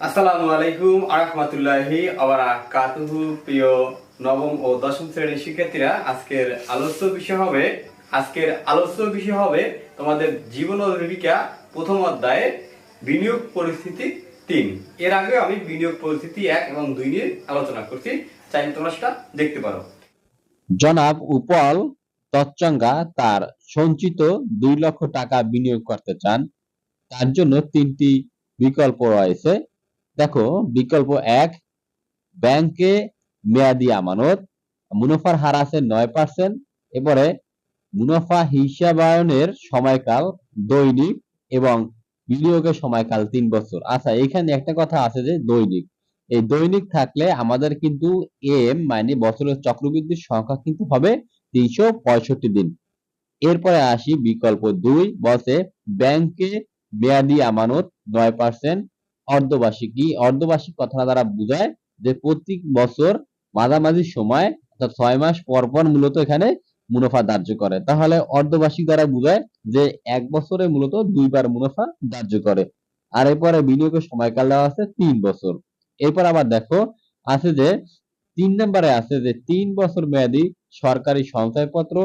আসসালামু আলাইকুম আরহামাতুল্লাহি আবারাকাতুহু প্রিয় নবম ও দশম শ্রেণির শিক্ষার্থীরা, আজকের আলোচ্য বিষয় হবে, আজকের আলোচ্য বিষয় হবে তোমাদের জীবন জীবিকা, প্রথম অধ্যায়ে বিনিয়োগ পরিস্থিতি তিন। এর আগে আমি বিনিয়োগ পরিস্থিতি এক এবং দুই নিয়ে আলোচনা করছি। চাইলে তোমরা সেটা দেখতে পারো। জনাব উপল তচ্চঙ্গা তার সঞ্চিত দুই লক্ষ টাকা বিনিয়োগ করতে চান। তার জন্য তিনটি বিকল্প রয়েছে। দেখো বিকল্প এক, ব্যাংকে মেয়াদি আমানত, মুনাফার হার আছে নয় পার্সেন্ট এবারে মুনাফা হিসাবায়নের সময়কাল দৈনিক এবং বিনিয়োগের সময়কাল তিন বছর। আচ্ছা এখানে একটা কথা আছে যে দৈনিক। এই দৈনিক থাকলে আমাদের কিন্তু এম মানে বছরের চক্রবৃদ্ধির সংখ্যা কিন্তু হবে তিনশো পঁয়ষট্টি দিন। এরপরে আসি বিকল্প দুই বসে ব্যাংকে মেয়াদি আমানত নয় পার্সেন্ট অর্ধবার্ষিক। অর্ধবার্ষিক কথাটা দ্বারা বোঝায় যে প্রত্যেক বছর মাঝামাঝি সময় অর্থাৎ ছয় মাস পর পর মূলত এখানে মুনাফা ধার্য করে। তাহলে অর্ধবার্ষিক দ্বারা বোঝায় যে এক বছরে মূলত দুইবার মুনাফা ধার্য করে। আর এরপরে বিনিয়োগের সময়কাল দেওয়া আছে তিন বছর। এরপর আবার দেখো আছে যে তিন নম্বরে আছে যে তিন বছর মেয়াদি সরকারি সঞ্চয়পত্র।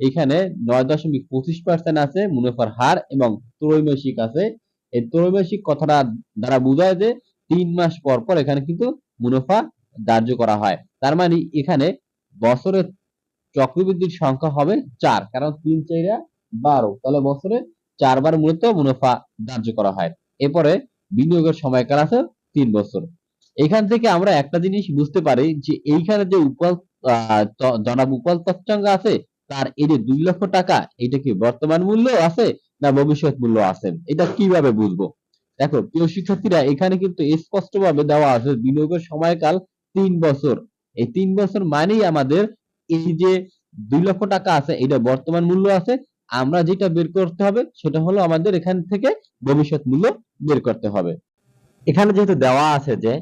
এখানে নয় দশমিক পঁচিশ পার্সেন্ট আছে মুনাফার হার এবং ত্রৈমাসিক আছে এই ত্রৈমাসিক কথাটা দ্বারা বোঝায় যে তিন মাস পর পর এখানে কিন্তু মুনাফা ধার্য করা হয়। তার মানে এখানে বছরের চক্রবৃদ্ধির সংখ্যা হবে চার, কারণ তিন চাইরা বারো। তাহলে বছরে চারবার মূলত মুনাফা ধার্য করা হয়। এরপরে বিনিয়োগের সময়কাল আছে তিন বছর। এখান থেকে আমরা একটা জিনিস বুঝতে পারি যে এইখানে যে উপল জনাব উপল তচ্চঙ্গা আছে, তার এই যে দুই লক্ষ টাকা, এটা কি বর্তমান মূল্য আছে? না ভবিষ্যৎ মূল্য আছে? এটা কীভাবে বুঝব? দেখো, প্রিয় শিক্ষার্থীরা, এখানে কিন্তু স্পষ্টভাবে দেওয়া আছে বিনিয়োগের সময়কাল তিন বছর। এই তিন বছর মানেই আমাদের এই যে দুই লক্ষ টাকা আছে, এটা বর্তমান মূল্য আছে, আমরা যেটা বের করতে হবে, সেটা হলো আমাদের এখান থেকে ভবিষ্যৎ মূল্য বের করতে হবে। এখানে যেহেতু দেওয়া আছে যে,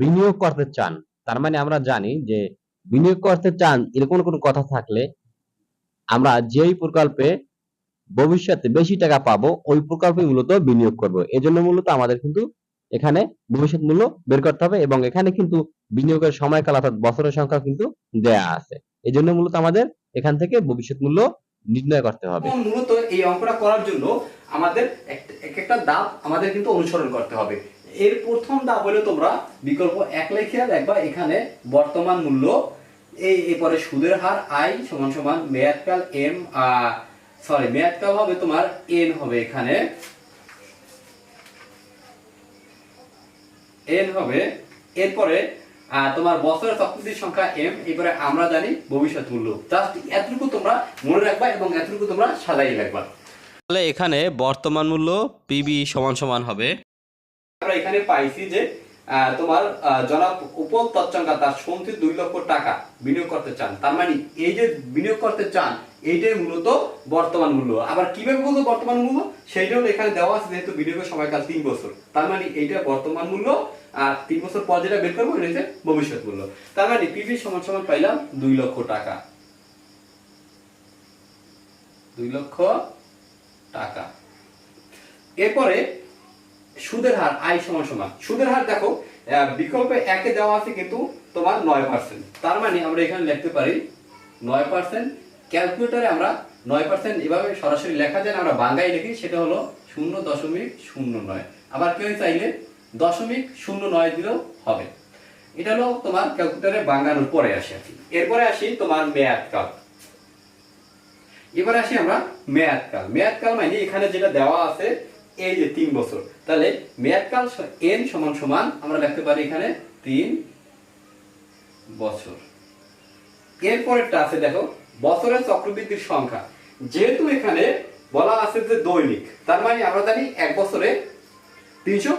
বিনিয়োগ করতে চান, তার মানে আমরা জানি যে, বিনিয়োগ করতে চান, এরকম কোনো কথা থাকলে আমরা যেই প্রকল্পে ভবিষ্যতে বেশি টাকা পাবো, ওই প্রকল্পে মূলত বিনিয়োগ করব। এজন্য মূলত আমাদের কিন্তু এখানে ভবিষ্যৎ মূল্য বের করতে হবে এবং এখানে কিন্তু বিনিয়োগের সময়কাল অর্থাৎ বছরের সংখ্যা কিন্তু দেয়া আছে। এই জন্য মূলত আমাদের এখান থেকে ভবিষ্যৎ মূল্য নির্ণয় করতে হবে। মূলত এই অঙ্কটা করার জন্য আমাদের এক- এক একটা ধাপ আমাদের কিন্তু অনুসরণ করতে হবে। এর প্রথম ধাপ হলো তোমরা বিকল্প এক লেখে দেখবা এখানে বর্তমান মূল্য, এই, এরপরে সুদের হার আই সমান সমান, মেয়াদকাল এম সরি মেয়াদকাল হবে তোমার এন হবে এখানে? এন হবে এরপরে তোমার বছরের চক্রবৃদ্ধির সংখ্যা এম এরপরে আমরা জানি ভবিষ্যৎ মূল্য। জাস্ট এতটুকু তোমরা মনে রাখবা এবং এতটুকু তোমরা সাজাই রাখবা। তাহলে এখানে বর্তমান মূল্য পিবি সমান সমান হবে। আমরা এখানে পাইছি যে তোমার জনাব উপল তৎসংখ্যা তার সঞ্চিত দুই লক্ষ টাকা বিনিয়োগ করতে চান। তার মানে এই যে বিনিয়োগ করতে চান, এইটাই মূলত বর্তমান মূল্য। আবার কীভাবে বলব বর্তমান মূল্য? সেইটা হলো এখানে দেওয়া আছে যেহেতু বিনিয়োগের সময়কাল তিন বছর। তার মানে এইটা বর্তমান মূল্য, আর তিন বছর পর যেটা বের করব, এটা ভবিষ্যৎ মূল্য। তার মানে পিভি সমান সমান পাইলাম দুই লক্ষ টাকা। দুই লক্ষ টাকা। এরপরে সুদের হার আই সমান সমান। সুদের হার দেখো বিকল্পে একে দেওয়া আছে কিন্তু তোমার নয় পার্সেন্ট তার মানে আমরা এখানে লিখতে পারি নয় পার্সেন্ট ক্যালকুলেটারে আমরা নয় পার্সেন্ট এভাবে সরাসরি লেখা যায় আমরা বাংলায় লিখি, সেটা হলো শূন্য দশমিক শূন্য নয়। আবার কেউ চাইলে দশমিক শূন্য নয় দিলেও হবে। এটা হলো তোমার ক্যালকুলেটারে বাংলানোর পরে আসে আর। এরপরে আসি তোমার মেয়াদ কাল এবার আসি আমরা মেয়াদকাল মেয়াদকাল মানে এখানে যেটা দেওয়া আছে এই যে তিন বছর, তাহলে মেয়াদকাল এন সমান সমান আমরা লিখতে পারি এখানে তিন বছর। এরপরেরটা আছে দেখো, বছরের চক্রবৃদ্ধির সংখ্যা। যেহেতু এখানে বলা আছে যে দৈনিক, তার মানে আমরা জানি এক বছরে তিনশো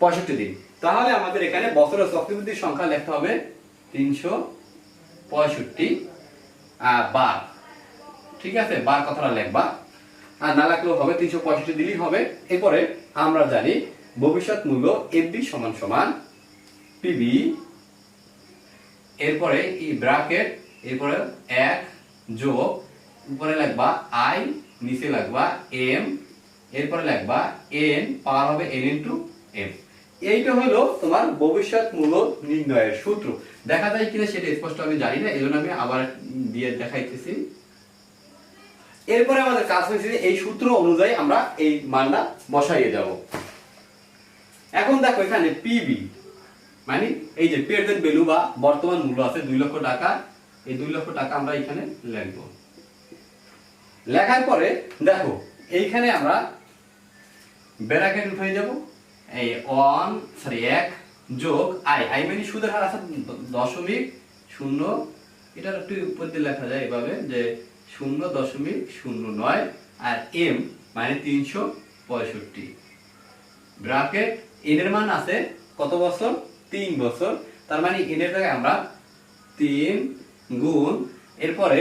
পঁয়ষট্টি দিন। তাহলে আমাদের এখানে বছরের চক্রবৃদ্ধির সংখ্যা লিখতে হবে তিনশো পঁয়ষট্টি বার। ঠিক আছে? বার কথাটা লিখবা। আর না লাগলেও হবে, তিনশো পঁয়ষট্টি দিলেই হবে। এরপরে আমরা জানি ভবিষ্যৎ মূল্য এফবি সমান সমান পিবি এরপরে এই ব্রাকেট এরপরে এক যোগ, উপরে লাগবা আই নিচে লাগবা এম এরপরে লাগবা এন পাওয়ার হবে এন ইন্টু এম এইটা হলো তোমার ভবিষ্যৎ মূল্য নির্ণয়ের সূত্র। দেখা যায় কিনা সেটা স্পষ্ট আমি জানি না এই জন্য আমি আবার দিয়ে দেখাইতেছি। এরপরে আমাদের কাজ হয়েছে যে এই সূত্র অনুযায়ী আমরা এই মানটা বসাইয়ে যাব এখন দেখো এখানে পিবি মানে এই যে প্রেজেন্ট ভ্যালু বা বর্তমান মূল্য আছে দুই লক্ষ টাকা, এই দুই লক্ষ টাকা আমরা এখানে লিখব। লেখার পরে দেখো, এইখানে আমরা ব্র্যাকেট উঠে যাব এই ওয়ান সরি এক যোগ আই আই মানে সুদের হার আছে দশমিক শূন্য। এটার একটু উপর দিয়ে লেখা যায় এভাবে যে শূন্য দশমিক শূন্য নয় আর এম মানে তিনশো পঁয়ষট্টি। ব্র্যাকেট এন এর মান আছে কত বছর? তিন বছর। তার মানে এন এর জায়গায় আমরা তিন গুণ, এরপরে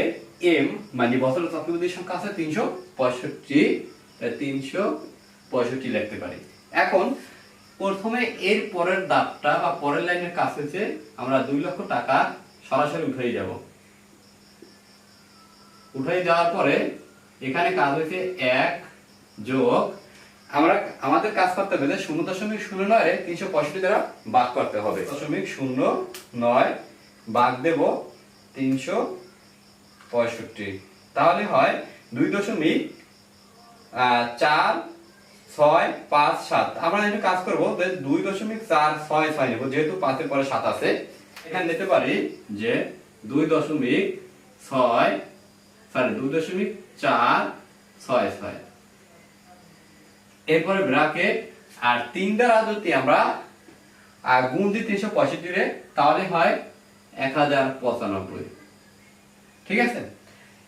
এম মানে বছরের চক্রবর্তী সংখ্যা আছে তিনশো পঁয়ষট্টি। তিনশো পঁয়ষট্টি লিখতে পারি। এখন প্রথমে এর পরের দাপটা বা পরের লাইনের কাছে আমরা দুই লক্ষ টাকা সরাসরি উঠে যাব। উঠে যাওয়ার পরে এখানে কাজ হয়েছে এক যোগ, আমরা আমাদের কাজ করতে হবে শূন্য দশমিক শূন্য নয় তিনশো পঁয়ষট্টি দ্বারা ভাগ করতে হবে। দশমিক শূন্য নয় ভাগ দেব তিনশো পঁয়ষট্টি। তাহলে হয় দুই দশমিক চার, ছয়, পাঁচ, সাত। আমরা এখানে কাজ করব দুই দশমিক চার, ছয় ছয় নেব, যেহেতু পাঁচের পরে সাত আছে। এখানে নিতে পারি যে দুই দশমিক ছয় সরি দুই দশমিক চার ছয় ছয়। এরপরে ব্রাকেট আর তিন দ্বারা যদি আমরা গুণ দিই তিনশো পঁয়ষট্টি রে, তাহলে হয় এক হাজার পঁচানব্বই। ঠিক আছে?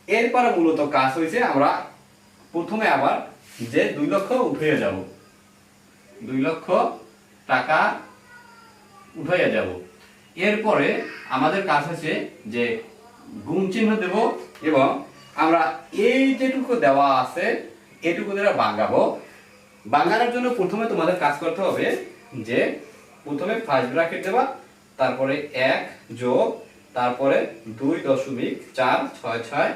এরপরে মূলত কাজ হয়েছে আমরা প্রথমে আবার যে দুই লক্ষ উঠে যাব। দুই লক্ষ টাকা উঠাইয়া যাব। এরপরে আমাদের কাজ হচ্ছে যে গুণ চিহ্ন দেব এবং আমরা এই যেটুকু দেওয়া আছে, এটুকু দ্বারা ভাঙাবো বাঙানোর জন্য প্রথমে তোমাদের কাজ করতে হবে যে, প্রথমে ফার্স্ট ব্র্যাকেট দেবা, তারপরে এক যোগ, তারপরে দুই দশমিক চার ছয় ছয়।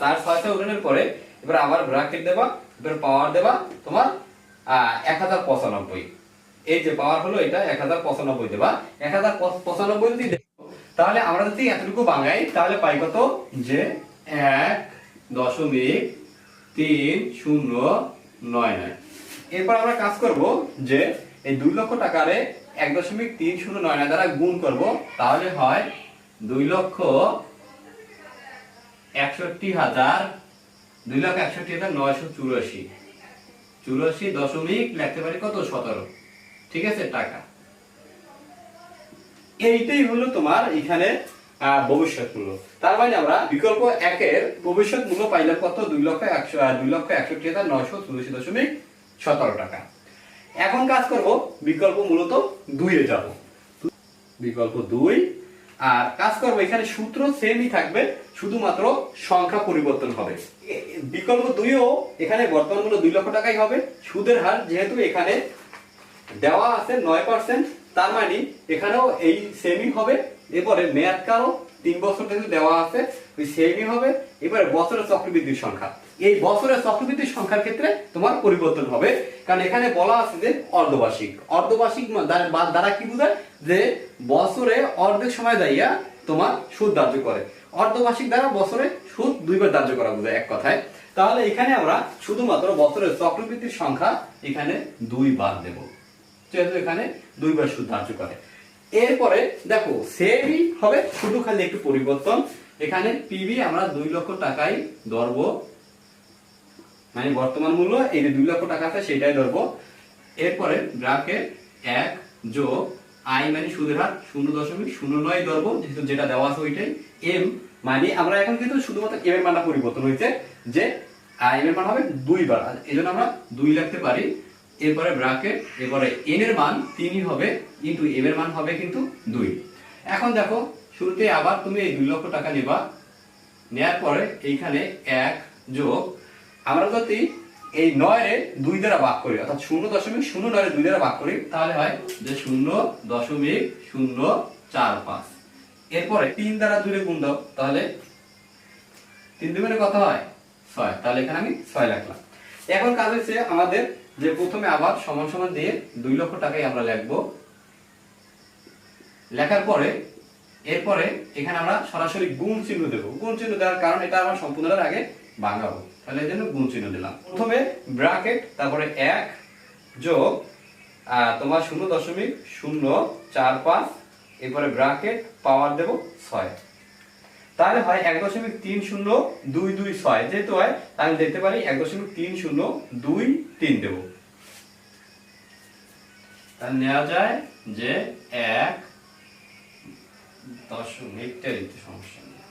চার ছয় ছয় উঠানোর পরে এবার আবার ব্র্যাকেট দেবা, এবার পাওয়ার দেবা তোমার এক হাজার পঁচানব্বই। এই যে পাওয়ার হলো এটা, এক হাজার পঁচানব্বই দেবা। এক হাজার পঁচানব্বই যদি তাহলে আমরা যদি এতটুকু বাঙাই, তাহলে পাই কত? যে এক দশমিক তিন শূন্য নয় নয়। এরপর আমরা কাজ করব যে এই দুই লক্ষ টাকারে এক দশমিক তিন শূন্য নয় নয় দ্বারা গুণ করব, তাহলে হয় দুই লক্ষ একষট্টি হাজার, দুই লক্ষ একষট্টি হাজার নয়শো চুরাশি। চুরাশি দশমিক, লিখতে পারি কত? সতেরো। ঠিক আছে, টাকা। এইটাই হলো তোমার এখানে ভবিষ্যৎ মূল্য। তার মানে আমরা বিকল্প একের ভবিষ্যৎ মূল্য পাইলাম কত? দুই লক্ষ একশো দুই লক্ষ একষট্টি হাজার নয়শো চুরাশি দশমিক সতেরো টাকা। এখন কাজ করব বিকল্প মূলত দুইয়ে যাব। বিকল্প দুই, আর কাজ করব এখানে সূত্র সেমই থাকবে, শুধুমাত্র সংখ্যা পরিবর্তন হবে। বিকল্প দুইও এখানে বর্তমান মূল্য দুই লক্ষ টাকাই হবে। সুদের হার যেহেতু এখানে দেওয়া আছে নয় পার্সেন্ট তার মানে এখানেও এই সেমই হবে, এরপরে মেয়াদ কালও তিন বছর থেকে দেওয়া আছে, ওই সেমই হবে, এবারে বছরের চক্রবৃদ্ধির সংখ্যা। এই বছরের চক্রবৃদ্ধির সংখ্যার ক্ষেত্রে তোমার পরিবর্তন হবে। কারণ এখানে বলা আছে যে অর্ধবার্ষিক। অর্ধবার্ষিক দ্বারা কি বোঝায়? যে বছরে অর্ধেক সময় দাইয়া তোমার সুদ ধার্য করে। অর্ধবার্ষিক দ্বারা বছরে সুদ দুইবার ধার্য করা বোঝায় এক কথায়। তাহলে এখানে আমরা শুধুমাত্র বছরের চক্রবৃদ্ধির সংখ্যা এখানে দুই বার দেবো। যেহেতু এখানে দুইবার সুদ ধার্য করে। এরপরে দেখো সেমই হবে, শুধু খালি একটু পরিবর্তন। এখানে পিবি আমরা দুই লক্ষ টাকাই ধরবো। মানে বর্তমান মূল্য, এই যে দুই লক্ষ টাকা আছে সেটাই ধরবো। এরপরে ব্রাকেট এক যোগ আই মানে সুদের হার, শূন্য দশমিক শূন্য নয় ধরবো, যেহেতু যেটা দেওয়া আছে ওইটাই। এম মানে আমরা এখন কিন্তু শুধুমাত্র এম এর মানটা পরিবর্তন হয়েছে, যে আই এম এর মান হবে দুইবার এই জন্য আমরা দুই লিখতে পারি এরপরে ব্রাকেট এরপরে এন এর মান তিনই হবে কিন্তু এম এর মান হবে কিন্তু দুই। এখন দেখো, শুরুতে আবার তুমি এই দুই লক্ষ টাকা নেবা, নেয়ার পরে এইখানে এক যোগ, আমরা যদি এই নয় দুই দ্বারা ভাগ করি, অর্থাৎ শূন্য দশমিক শূন্য নয় দুই দ্বারা ভাগ করি, তাহলে হয় যে শূন্য দশমিক শূন্য চার পাঁচ। এরপরে তিন দ্বারা দুই গুণ দাও, তাহলে তিন দুগুণে কত হয়? ছয়। তাহলে এখানে আমি ছয় রাখলাম। এখন কাজ হচ্ছে আমাদের যে প্রথমে আবার সমান সমান দিয়ে দুই লক্ষ টাকাই আমরা লিখব। লেখার পরে, এরপরে এখানে আমরা সরাসরি গুণ চিহ্ন দেবো। গুণ চিহ্ন দেওয়ার কারণ এটা আমরা সম্পূর্ণটার আগে ভাঙাবো তাহলে এই জন্য গুণ চিহ্ন দিলাম। প্রথমে ব্র্যাকেট, তারপরে এক যোগ তোমার শূন্য দশমিক শূন্য চার পাঁচ, এরপরে ব্র্যাকেট, পাওয়ার দেব ছয়। তাহলে হয় এক দশমিক তিন শূন্য দুই দুই ছয়। যেহেতু হয়, তাহলে দেখতে পারি এক দশমিক তিন শূন্য দুই তিন দেবো। তাহলে নেওয়া যায় যে এক দশমিকটা লিখতে সমস্যা নেই।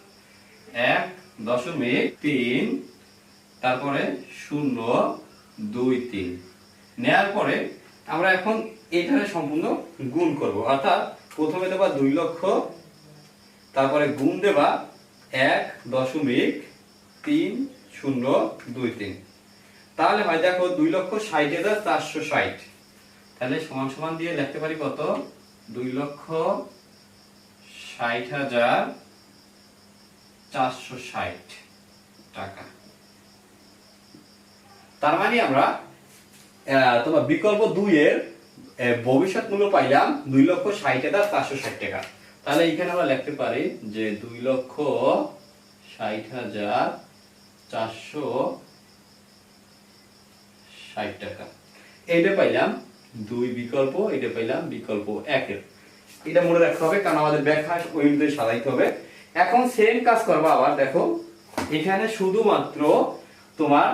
এক দশমিক তিন, তারপরে শূন্য দুই তিন। নেয়ার পরে আমরা এখন এখানে সম্পূর্ণ গুণ করব। অর্থাৎ প্রথমে দেবা দুই লক্ষ, তারপরে গুণ দেবা এক দশমিক তিন শূন্য দুই তিন। তাহলে হয় দেখো দুই লক্ষ ষাট হাজার চারশো ষাট। তাহলে সমান সমান দিয়ে লিখতে পারি কত? দুই লক্ষ ষাট হাজার চারশো ষাট টাকা। তার মানে আমরা তোমার বিকল্প দুই এর ভবিষ্যৎ মূল্য পাইলাম দুই লক্ষ ষাট হাজার চারশো ষাট টাকা। তাহলে এখানে আমরা লিখতে পারি যে দুই লক্ষ ষাট হাজার চারশো ষাট টাকা। এইটা পাইলাম দুই বিকল্প এটা পাইলাম বিকল্প একের। এটা মনে রাখতে হবে কারণ আমাদের ব্যাখ্যা ওই অনুযায়ী সাজাইতে হবে। এখন সেম কাজ করব আবার দেখো এখানে শুধুমাত্র তোমার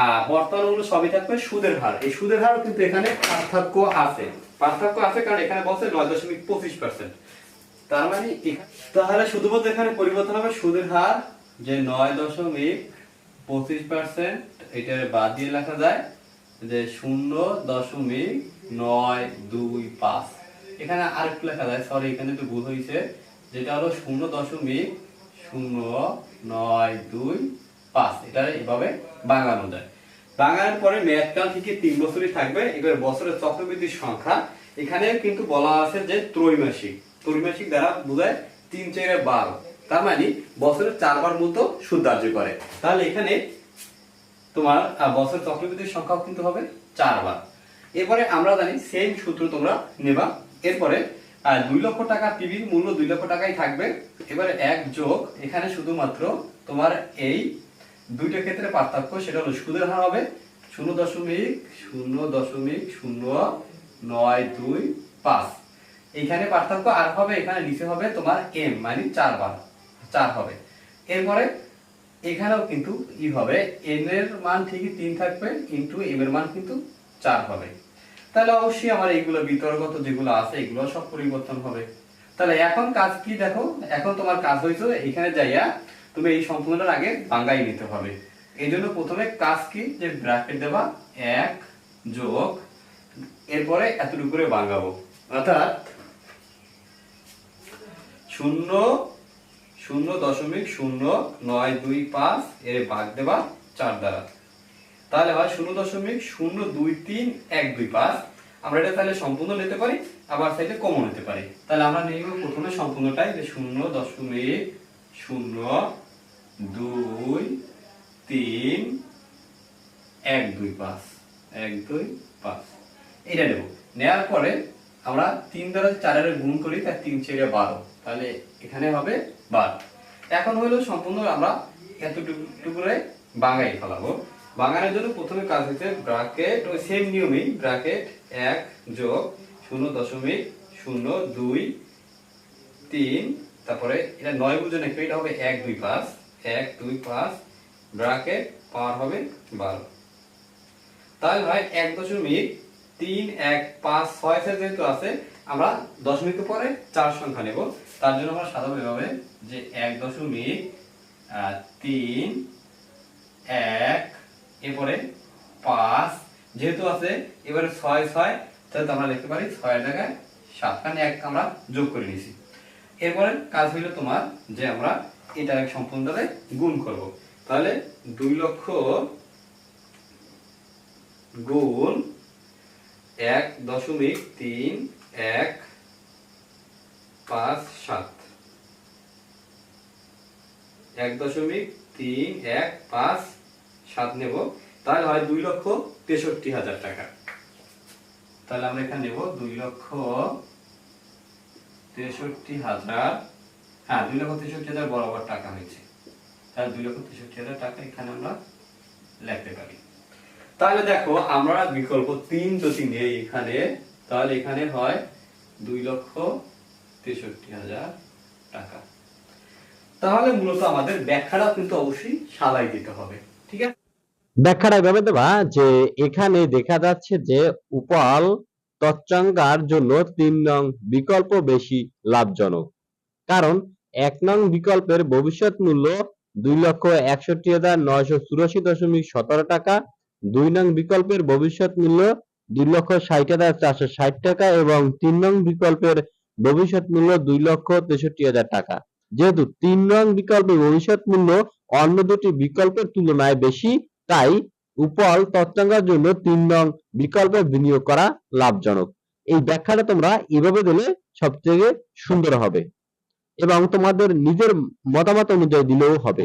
আহ, বর্তমান সবই থাকবে সুদের হার। এই সুদের হারও কিন্তু এখানে পার্থক্য আছে। পার্থক্য আছে কারণ এখানে বলছে নয় দশমিক পঁচিশ পার্সেন্ট তার মানে তাহলে শুধুমাত্র এখানে পরিবর্তন হবে সুদের হার, যে নয় দশমিক পঁচিশ এটা বাদ দিয়ে লেখা যায় যে শূন্য দশমিক নয় দুই পাঁচ। এখানে আরেকটু লেখা যায় সরি এখানে একটু ভুল হয়েছে, যেটা হলো শূন্য দশমিক শূন্য নয় দুই পাঁচ। এটা এভাবে বাঙানো যায় বাঙানোর পরে মেয়াদকাল থেকে তিন বছরই থাকবে, এবার বছরের চক্রবৃদ্ধির সংখ্যা। এখানে কিন্তু বলা আছে যে ত্রৈমাসিক। ত্রৈমাসিক দ্বারা বোঝায় তিন চারে বারো। তার মানে বছরে চারবার মতো সুদ ধার্য করে। তাহলে এখানে তোমার বছর চক্রবৃদ্ধির সংখ্যাও কিন্তু হবে চারবার। এরপরে আমরা জানি সেম সূত্র তোমরা নেবা। এরপরে দুই লক্ষ টাকা পিবির মূল্য দুই লক্ষ টাকাই থাকবে। এবারে এক যোগ, এখানে শুধুমাত্র তোমার এই দুইটা ক্ষেত্রে পার্থক্য, সেটা হলো সুদের হার হবে শূন্য দশমিক শূন্য দশমিক শূন্য নয় দুই পাঁচ। এইখানে পার্থক্য আর হবে, এখানে নিচে হবে তোমার এম মানে চারবার চার হবে। এরপরে এখানেও কিন্তু ই হবে এন এর মান ঠিকই তিন থাকবে কিন্তু এম এর মান কিন্তু চার হবে। তাহলে অবশ্যই আমার এইগুলো বিতর্কত যেগুলো আছে, এগুলো সব পরিবর্তন হবে। তাহলে এখন কাজ কি দেখো, এখন তোমার কাজ হয়েছে এখানে যাইয়া তুমি এই সম্পূর্ণটার আগে বাঙ্গাই নিতে হবে। এই জন্য প্রথমে কাজ কি? যে ব্র্যাকেট দেবা, এক যোগ, এরপরে এতটুকু করে বাঙ্গাবো। অর্থাৎ শূন্য শূন্য দশমিক শূন্য নয় দুই পাঁচ এর ভাগ দেবা চার দ্বারা। তাহলে হয় শূন্য দশমিক শূন্য দুই তিন এক দুই পাঁচ। আমরা এটা তাহলে সম্পূর্ণ নিতে পারি, আবার সাইডে কমও নিতে পারি। তাহলে আমরা নিব প্রথমে সম্পূর্ণটাই যে শূন্য দশমিক শূন্য দুই তিন এক দুই পাঁচ, এক দুই পাঁচ। এটা নেব। নেওয়ার পরে আমরা তিন দ্বারা চারের গুণ করি তার তিন চেয়ে বারো। তাহলে এখানে হবে বারো। এখন হলো সম্পূর্ণ আমরা এতটুকু করে বাঙাই ফেলাবো। বাঙানোর জন্য প্রথমে কাজ হচ্ছে ব্রাকেট ওই সেম নিয়মেই ব্রাকেট এক যোগ শূন্য দশমিক শূন্য দুই তিন। তারপরে এটা নয় বুঝে নাকি এটা হবে এক দুই পাঁচ। এক দুই পাঁচ ব্রাকেট পাওয়ার হবে বারো। তাহলে হয় এক দশমিক তিন, এক, পাঁচ, ছয় ছয় যেহেতু আছে, আমরা দশমিক পরে চার সংখ্যা নেব। তার জন্য আমরা সাধারণ এভাবে যে এক দশমিক তিন, এক, এরপরে পাঁচ যেহেতু আছে, এবারে ছয় ছয়, তাহলে আমরা লিখতে পারি ছয়ের জায়গায় সাত, কারণ এক আমরা যোগ করে নিয়েছি। এরপরে কাজ হইল তোমার যে আমরা এটা এক সম্পূর্ণটারে গুণ করব। তাহলে দুই লক্ষ গুণ এক দশমিক তিন এক পাঁচ সাত এক দশমিক তিন এক পাঁচ সাত নেব। তাহলে হয় দুই লক্ষ তেষট্টি হাজার টাকা। তাহলে আমরা এখানে নেব দুই লক্ষ তেষট্টি হাজার। হ্যাঁ দুই লক্ষ তেষট্টি হাজার বরাবর টাকা হয়েছে। তাহলে দুই লক্ষ তেষট্টি হাজার টাকা এখানে আমরা লিখতে পারি। তাহলে দেখো, আমরা বিকল্প তিন যদি নেই এখানে, তাহলে এখানে হয় দুই লক্ষ তেষট্টি হাজার টাকা। তাহলে মূলত আমাদের ব্যাখ্যাটা কিন্তু অবশ্যই সালাই দিতে হবে, ঠিক আছে? ব্যাখ্যাটা এভাবে দেবা যে এখানে দেখা যাচ্ছে যে উপাল জন্য তিন নং বিকল্প বেশি লাভজনক। কারণ এক নং বিকল্পের ভবিষ্যৎ মূল্য দুই লক্ষ একষট্টি হাজার নয়শো চুরাশি দশমিক সতেরো টাকা দুই নং বিকল্পের ভবিষ্যৎ মূল্য দুই লক্ষ ষাট হাজার চারশো ষাট টাকা এবং তিন নং বিকল্পের ভবিষ্যৎ মূল্য দুই লক্ষ তেষট্টি হাজার টাকা। যেহেতু তিন নং বিকল্পের ভবিষ্যৎ মূল্য অন্য দুটি বিকল্পের তুলনায় বেশি, তাই উপল তত্ত্বাঙ্গার জন্য তিন নং বিকল্পে বিনিয়োগ করা লাভজনক। এই ব্যাখ্যাটা তোমরা এভাবে দিলে সব থেকে সুন্দর হবে এবং তোমাদের নিজের মতামত অনুযায়ী দিলেও হবে।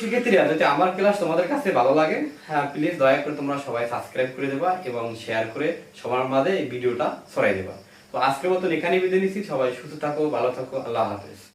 শিক্ষার্থীরা, যদি আমার ক্লাস তোমাদের কাছে ভালো লাগে হ্যাঁ প্লিজ দয়া করে তোমরা সবাই সাবস্ক্রাইব করে দেবা এবং শেয়ার করে সবার মাঝে এই ভিডিওটা ছড়াই দেবা। তো আজকের মতন এখানেই বিদায় নিচ্ছি, সবাই সুস্থ থাকো, ভালো থাকো, আল্লাহ হাফেজ।